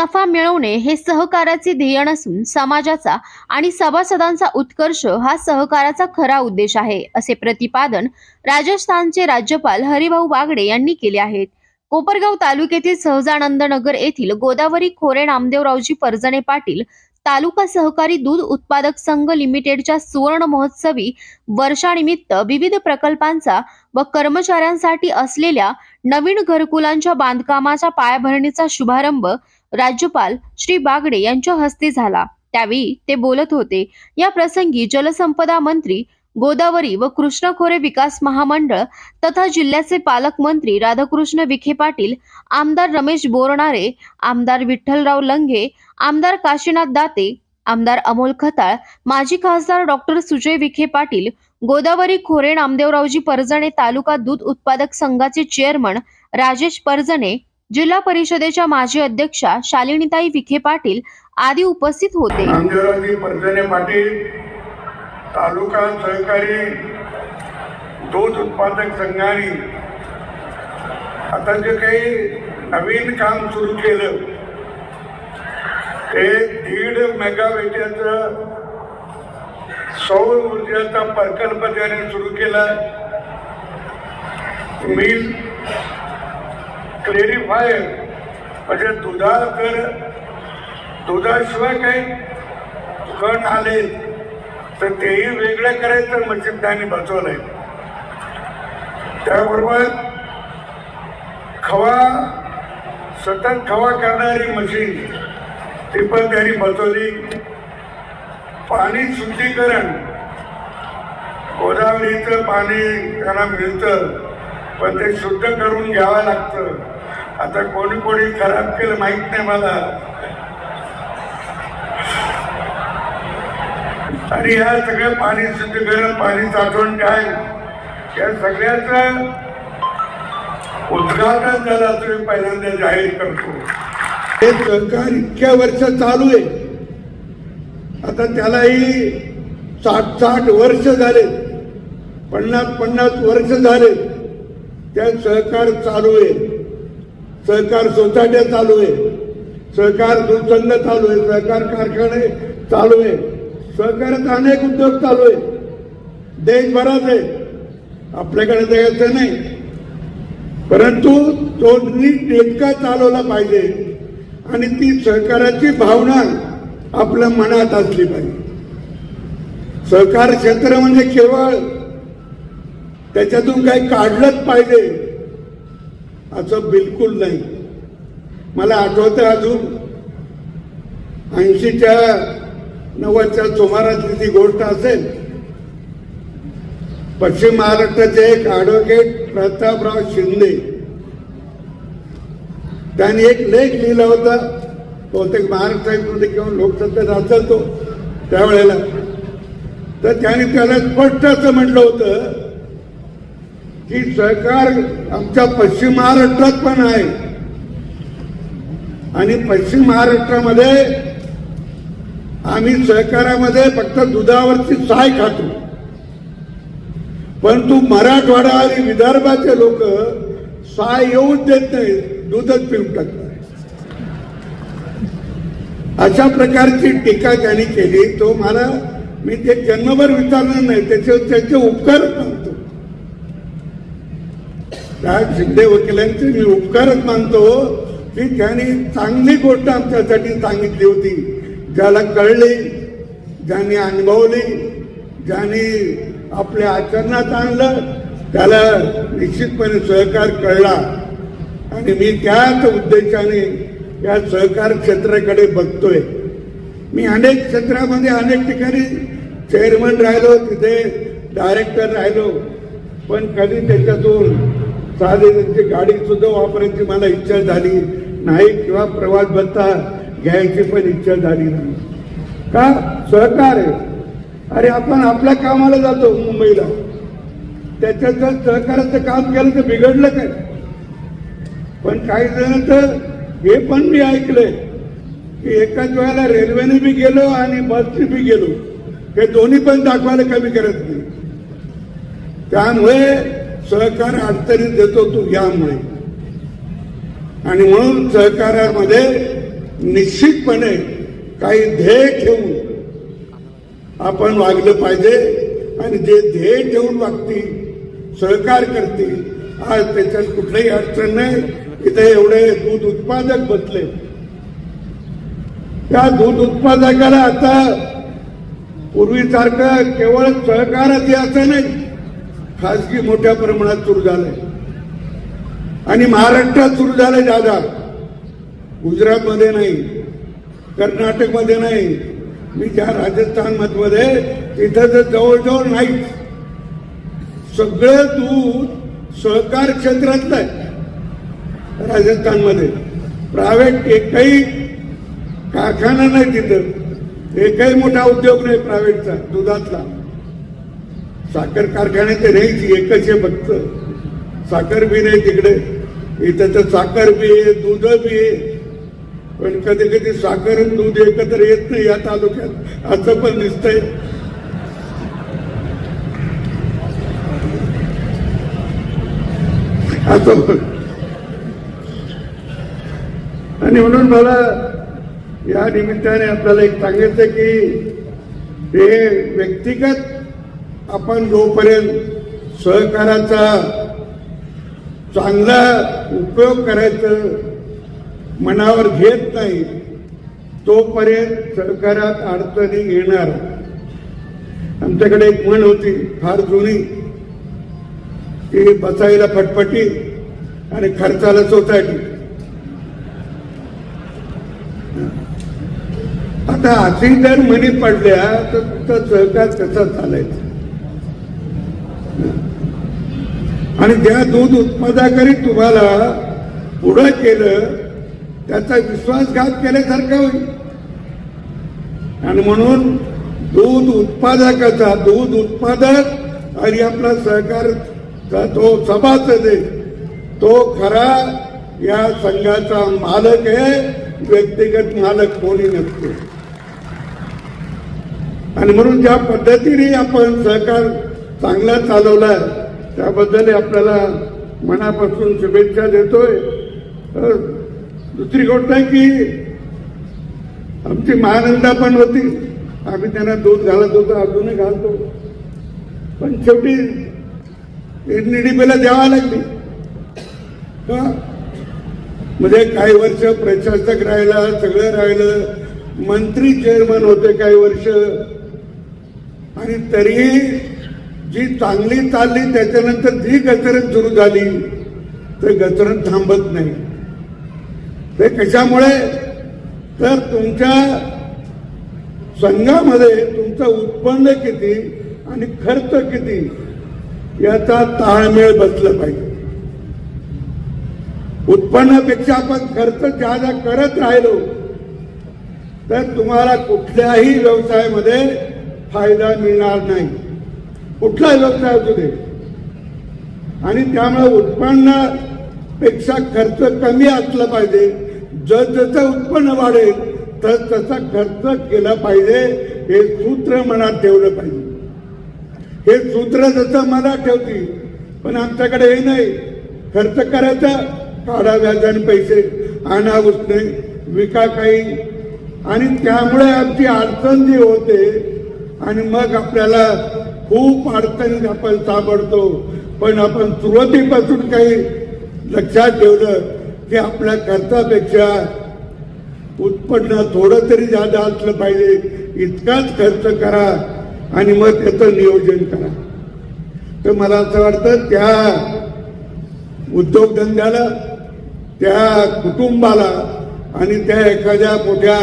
नफा मिळवणे हे सहकाराचे ध्येय नसून समाजाचा आणि सभासदांचा उत्कर्ष हा सहकाराचा खरा उद्देश आहे असे प्रतिपादन राजस्थानचे राज्यपाल हरिभाऊ बागडे यांनी केले आहेत. कोपरगाव तालुक्यातील सहजानंद नगर येथील गोदावरी खोरे नामदेवरावजी परजणे पाटील तालुका सहकारी दूध उत्पादक संघ लिमिटेडच्या सुवर्ण महोत्सवी वर्षानिमित्त विविध प्रकल्पांचा व कर्मचाऱ्यांसाठी असलेल्या नवीन घरकुलांच्या बांधकामाच्या पायाभरणीचा शुभारंभ राज्यपाल श्री बागडे यांच्या हस्ते झाला. त्यावेळी ते बोलत होते. या प्रसंगी जलसंपदा मंत्री गोदावरी व कृष्ण खोरे विकास महामंडळ तथा जिल्ह्याचे पालकमंत्री राधाकृष्ण विखे पाटील आमदार रमेश बोरणारे आमदार विठ्ठलराव लंघे आमदार काशीनाथ दाते आमदार अमोल खताळ माजी खासदार डॉक्टर सुजय विखे पाटील गोदावरी खोरे नामदेवरावजी परजणे तालुका दूध उत्पादक संघाचे चेअरमन राजेश परजणे जिल्हा परिषदेच्या माजी अध्यक्षा शालिनीताई विखे पाटील आदी उपस्थित होते. पाटील तालुका सहकारी दूध उत्पादक संघाने आता जे काही नवीन काम सुरू केलं ते दीड मेगावेट्याचं सौर ऊर्जेचा प्रकल्प त्याने सुरू केला. मी क्लेरिफायर म्हणजे दुधा जर दुधाशिवाय काही कण आले. तर तेही वेगळं करायचं मशीन म्हणजे त्याने बसवलंय त्याबरोबर खवा सतत खवा करणारी मशीन ती पण त्यांनी बसवली पाणी शुद्धीकरण गोदावरीचं पाणी त्यांना मिळतं पण ते शुद्ध करून घ्यावं लागतं. आता कोणी कोणी खराब केलं माहीत नाही मला. आणि या सगळ्या पाणी शुद्धीकरण पाणी साठवण काय या सगळ्याच उद्घाटन झाला तुम्ही पहिल्यांदा जाहीर करतो. हे सरकार इतक्या वर्ष चालू आहे. आता त्यालाही साठ साठ वर्ष झाले. पन्नास पन्नास वर्ष झाले. त्या सहकार चालू आहे. सहकार सोसायट्या चालू आहे. सहकार दूध चालू आहे. सहकार कारखाने चालू आहे. सहकारात अनेक उद्योग चालू आहे. देशभरात आहे. आपल्याकडे द्यायचं नाही. परंतु तो नीट नेटका चालवला पाहिजे. आणि ती सहकाराची भावना आपल्या मनात असली पाहिजे. सहकार क्षेत्र म्हणजे केवळ त्याच्यातून काही काढलंच पाहिजे. असं बिलकुल नाही. मला आठवतं अजून ऐंशीच्या नव्वदच्या सुमारातली ती गोष्ट असेल पश्चिम महाराष्ट्राचे एक ॲडव्होकेट प्रतापराव शिंदे. त्यांनी एक लेख लिहिला होता बहुतेक महाराष्ट्रामध्ये किंवा लोकसत्तेत असेल तो त्यावेळेला. तर त्याने त्याला स्पष्ट असं म्हटलं होतं की सहकार आमच्या पश्चिम महाराष्ट्रात पण आहे. आणि पश्चिम महाराष्ट्रामध्ये आम्ही सहकारामध्ये फक्त दुधावरची साय खातो. परंतु मराठवाडा आणि विदर्भाचे लोक साय येऊच देत नाही दूधच पिऊन टाकतात. अशा प्रकारची टीका त्यांनी केली. तो मला मी ते जन्मभर विचारणार नाही त्याचे त्याचे उपकार सांगतो. त्या शिंदे वकिलांचे मी उपकारच मानतो. की त्यांनी चांगली गोष्ट आमच्यासाठी सांगितली होती. ज्याला कळली ज्यांनी अनुभवली ज्यांनी आपल्या आचरणात आणलं त्याला निश्चितपणे सहकार कळला. आणि मी त्याच उद्देशाने या सहकार क्षेत्राकडे बघतोय. मी अनेक क्षेत्रामध्ये अनेक ठिकाणी चेअरमन राहिलो तिथे डायरेक्टर राहिलो. पण कधी त्याच्यातून साधे त्यांची गाडी सुद्धा वापरायची मला इच्छा झाली. नाही किंवा प्रवास भत्ता घ्यायची पण इच्छा झाली नाही. का? सहकार आहे. अरे आपण आपल्या कामाला जातो मुंबईला. त्याच्यात जर सहकाराचं काम केलं तर बिघडलं काय? पण काही जण तर हे पण मी ऐकलंय की एकाच वेळेला रेल्वेने बी गेलो आणि बसने बी गेलो. हे दोन्ही पण दाखवायला कमी करत नाही. त्यामुळे सहकार अडचणीत देतो तू यामुळे. आणि म्हणून सहकार्यामध्ये निश्चितपणे काही ध्येय ठेवून आपण वागलं पाहिजे. आणि जे ध्येय ठेवून वागतील सहकार करतील आज त्याच्यात कुठलीही अडचण नाही. इथे एवढे दूध उत्पादक बसले. त्या दूध उत्पादकाला आता पूर्वीसारखं केवळ सहकारच हे असं नाही. खासगी मोठ्या प्रमाणात सुरू झालंय. आणि महाराष्ट्रात सुरू झालंय दादा. गुजरातमध्ये नाही कर्नाटकमध्ये नाही. मी ज्या राजस्थानमध्ये तिथं तर जवळजवळ नाही. सगळं दूध सहकार क्षेत्रातलं आहे राजस्थानमध्ये. प्रायव्हेट एकही कारखाना नाही तिथं. एकही मोठा उद्योग नाही प्रायव्हेटचा दुधातला. साखर कारखाने ते नाहीच एकच आहे फक्त. साखर बी नाही तिकडे. इथं तर साखर बी आहे दूध बी आहे. पण कधी कधी साखर आणि दूध एकत्र येत नाही या तालुक्यात. असं पण दिसतंय. असं पण. आणि म्हणून मला या निमित्ताने आपल्याला एक सांगायचं की हे व्यक्तिगत आपण जोपर्यंत सहकाराचा चांगला उपयोग करायचं मनावर घेत नाही तोपर्यंत सहकारात अडचणी येणार. आमच्याकडे एक म्हण होती फार जुनी की बसायला फटफटी आणि खर्चाला सोसायटी आता अशी जर म्हणी पडल्या तर तुमचा सहकार कसा चालायचा? आणि ज्या दूध उत्पादकांनी तुम्हाला पुढं केलं त्याचा विश्वासघात केल्यासारखा होईल. आणि म्हणून दूध उत्पादकाचा दूध उत्पादक आणि आपला सहकार तो सभासद आहे तो खरा या संघाचा मालक आहे व्यक्तिगत मालक कोणी नसतो. आणि म्हणून ज्या पद्धतीने आपण सहकार चांगला चालवला त्याबद्दल आपल्याला मनापासून शुभेच्छा देतोय. तर दुसरी गोष्ट आहे की आमची महानंदा पण होती. आम्ही त्यांना दूध घालत होतो अजूनही घालतो. पण शेवटी एनडीडीपीला द्यावा लागली. म्हणजे काही वर्ष प्रशासक राहिला सगळं राहिलं मंत्री चेअरमन होते काही वर्ष. आणि तरीही जी चांगली चालली त्याच्यानंतर जी गचरण सुरू झाली ते गचरण थांबत नाही. ते कशामुळे? तर तुमच्या संघामध्ये तुमचं उत्पन्न किती आणि खर्च किती याचा ताळमेळ बसला पाहिजे. उत्पन्नापेक्षा आपण खर्च ज्यादा करत राहिलो तर तुम्हाला कुठल्याही व्यवसायामध्ये फायदा मिळणार नाही. कुठलाही व्यवसाय होतो दे आणि त्यामुळे उत्पन्नापेक्षा खर्च कमी असला पाहिजे. जर जसं उत्पन्न वाढेल तस तसा खर्च केला पाहिजे हे सूत्र मनात ठेवलं पाहिजे. हे सूत्र जसं मनात ठेवतील पण आमच्याकडे हे नाही. खर्च करायचा काढा व्याजाने पैसे आणा उसने विका काही. आणि त्यामुळे आमची अडचण जी होते आणि मग आपल्याला खूप अडचणीत आपण सापडतो. पण आपण सुरुवातीपासून काही लक्षात ठेवलं की आपल्या खर्चापेक्षा उत्पन्न थोडं तरी जादा असलं पाहिजे. इतकाच खर्च करा आणि मग त्याचं नियोजन करा. तर मला असं वाटतं त्या उद्योगधंद्याला त्या कुटुंबाला आणि त्या एखाद्या मोठ्या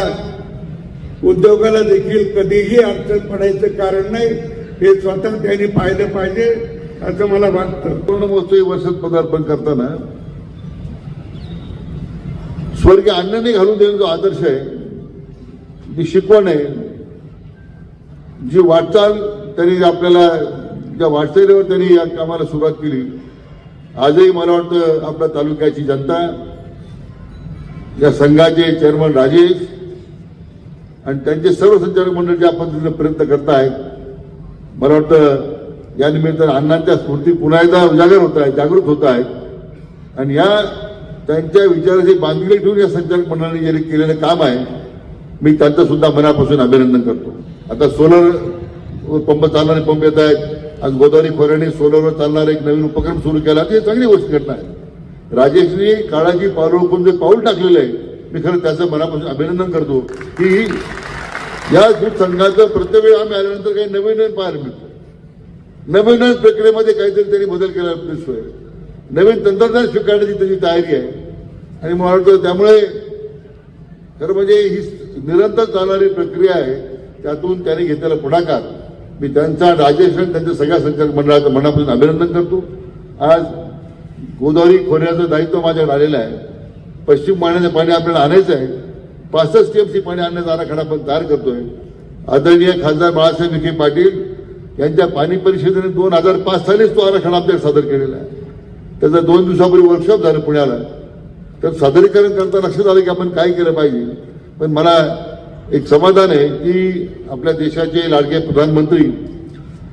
उद्योगाला देखील कधीही अडचण पडायचं कारण नाही. हे स्वतः त्यांनी पाहिलं पाहिजे असं मला वाटतं. पूर्णमहोत्सवी वर्षात पदार्पण करताना स्वर्गीय अण्णांनी घालून देणं जो आदर्श आहे जी शिकवण आहे जी वाटचाल त्यांनी आपल्याला ज्या वाटचालीवर त्यांनी या कामाला सुरुवात केली आजही मला वाटतं आपल्या तालुक्याची जनता या संघाचे चेअरमन राजेश आणि त्यांचे सर्व संचालक मंडळ ज्या पद्धतीने प्रयत्न करतायत आहेत मला वाटतं या निमित्तानं अण्णांच्या स्मृती पुन्हा एकदा उजागर होत आहे जागृत होत आहे आणि या त्यांच्या विचाराची बांधली ठेवून या संचालक मंडळाने जे केलेलं काम आहे मी त्यांचं सुद्धा मनापासून अभिनंदन करतो. आता सोलर पंप चालणारे पंप येत आहेत. आज गोदावरी खोऱ्याने सोलरवर चालणारा एक नवीन उपक्रम सुरू केला. ती चांगली गोष्ट घटना आहे. राजेशने काळाची पावलं उकून जे पाऊल टाकलेलं आहे. मी खरं त्याचं मनापासून अभिनंदन करतो. की या दूध संघाचं प्रत्येक आम्ही आल्यानंतर काही नवीन नवीन पाहायला मिळतं. नवीन प्रक्रियेमध्ये काहीतरी त्यांनी बदल केला सोय. नवीन तंत्रज्ञान स्वीकारण्याची त्याची तयारी आहे. आणि मला वाटतं त्यामुळे खरं म्हणजे ही निरंतर चालणारी प्रक्रिया आहे. त्यातून त्यांनी घेतलेला पुढाकार. मी त्यांचा राजेश आणि त्यांच्या सगळ्या संचालक मंडळाचं मनापासून अभिनंदन करतो. आज गोदावरी खोऱ्याचं दायित्व माझ्याकडे आलेलं आहे. पश्चिम पाण्याचं पाणी आपल्याला आणायचं आहे. पासष्ट टीएमसी पाणी आणण्याचा आराखडा आपण तयार करतोय. आदरणीय खासदार बाळासाहेब विखे पाटील यांच्या पाणी परिषदेने दोन हजार पाच सालीच तो आराखडा आपल्याला सादर केलेला आहे. त्याचं दोन दिवसापूर्वी वर्कशॉप झालं पुण्याला. तर सादरीकरण करता लक्षात आलं की आपण काय केलं पाहिजे. पण मला एक समाधान आहे की आपल्या देशाचे लाडके प्रधानमंत्री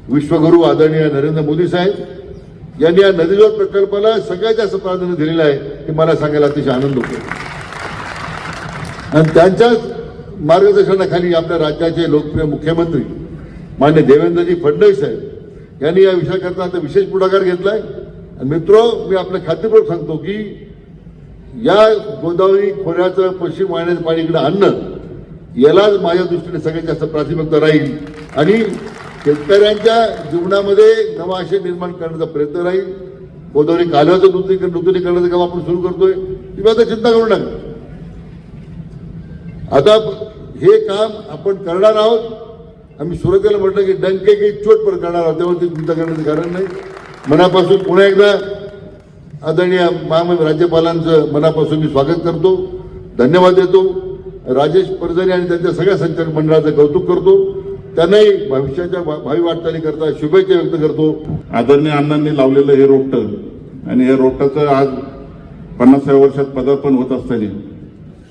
विश्वगुरू आदरणीय नरेंद्र मोदी साहेब यांनी या नदीजोड प्रकल्पाला सगळ्यात जास्त प्राधान्य दिलेलं आहे हे मला सांगायला अतिशय आनंद होतो. आणि त्यांच्याच मार्गदर्शनाखाली आपल्या राज्याचे लोकप्रिय मुख्यमंत्री मान्य देवेंद्रजी फडणवीस साहेब यांनी या विषयाकरता आता विशेष पुढाकार घेतलाय. आणि मित्र मी आपल्या खात्रीपूर्वक सांगतो की या गोदावरी खोऱ्याचं पश्चिम वाहिन्याचं पाणी इकडे आणणं यालाच माझ्या दृष्टीने सगळ्यात जास्त प्राथमिकता राहील. आणि शेतकऱ्यांच्या जीवनामध्ये नवा आशय निर्माण करण्याचा प्रयत्न राहील. गोदावरी कालव्याचं नूतनीकरण नूतनीकरणाचं काम आपण सुरू करतोय. तुम्ही आता चिंता करू नका. आता हे काम आपण करणार आहोत. आम्ही सुरुवातीला म्हटलं की डंके की चोट पण करणार आहोत. तेव्हा ते चिंता करण्याचं कारण नाही. मनापासून पुन्हा एकदा आदरणीय महामंत्री राज्यपालांचं मनापासून मी स्वागत करतो. धन्यवाद देतो. राजेश परजणे आणि त्यांच्या सगळ्या संचालक मंडळाचं कौतुक करतो. त्यांनाही भविष्याच्या भा- भावी वाटचाली करता शुभेच्छा व्यक्त करतो. आदरणीय अण्णांनी लावलेलं हे रोपटं आणि हे रोपटाचं आज पन्नासाव्या वर्षात पदार्पण होत असताना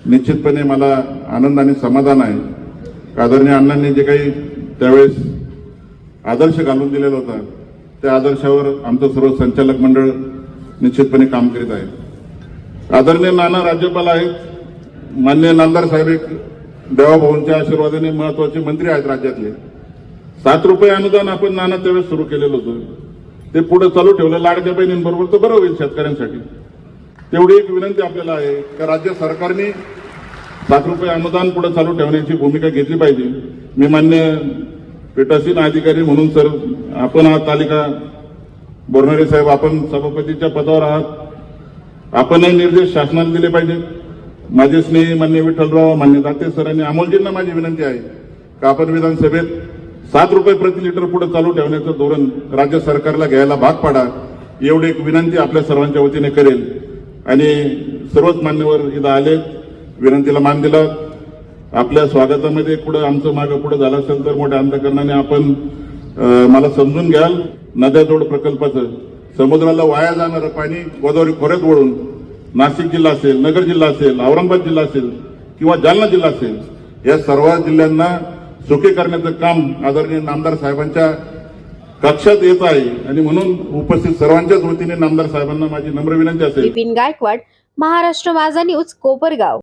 निश्चितपणे मला आनंद आणि समाधान आहे. आदरणीय अण्णांनी जे काही त्यावेळेस आदर्श घालून दिलेला होता त्या आदर्शावर आमचं सर्व संचालक मंडळ निश्चितपणे काम करीत आहे. आदरणीय नाना राज्यपाल आहेत मान्य नामदार साहेब एक देवाभाऊंच्या आशीर्वादाने महत्त्वाचे मंत्री आहेत राज्यातले. सात रुपये अनुदान आपण नाना त्यावेळेस सुरू केलेलं होतं. ते पुढे चालू ठेवलं लाडक्या बहिणींबरोबर तर बरं होईल शेतकऱ्यांसाठी. तेवढी एक विनंती आपल्याला आहे का राज्य सरकारने सात रुपये अनुदान पुढे चालू ठेवण्याची भूमिका घेतली पाहिजे. मी मान्य पीठासीन अधिकारी म्हणून सर आपण आहात तालिका बोरणारे साहेब आपण सभापतीच्या पदावर आहात. आपणही निर्देश शासनाने दिले पाहिजेत. माझे स्नेही मान्य विठ्ठलराव मान्य दाते सर आणि अमोलजींना माझी विनंती आहे का आपण विधानसभेत सात रुपये प्रति लिटर पुढे चालू ठेवण्याचं धोरण राज्य सरकारला घ्यायला भाग पाडा एवढी एक विनंती आपल्या सर्वांच्या वतीने करेल. आणि सर्वच मान्यवर इथं आले विनंतीला मान दिला आपल्या स्वागतामध्ये कुठं आमचं मागं पुढे झालं असेल तर मोठ्या अंतकरणाने आपण मला समजून घ्याल. नद्याजोड प्रकल्पाचं समुद्राला वाया जाणारं पाणी गोदावरी खोऱ्यात वळून नाशिक जिल्हा असेल नगर जिल्हा असेल औरंगाबाद जिल्हा असेल किंवा जालना जिल्हा असेल या सर्व जिल्ह्यांना सुखी करण्याचं काम आदरणीय नामदार साहेबांच्या कक्षात येत आहे. आणि म्हणून उपस्थित सर्वांच्याच वतीने नामदार साहेबांना माझी नम्र विनंती असेल. विपिन गायकवाड महाराष्ट्र माझा न्यूज कोपरगाव.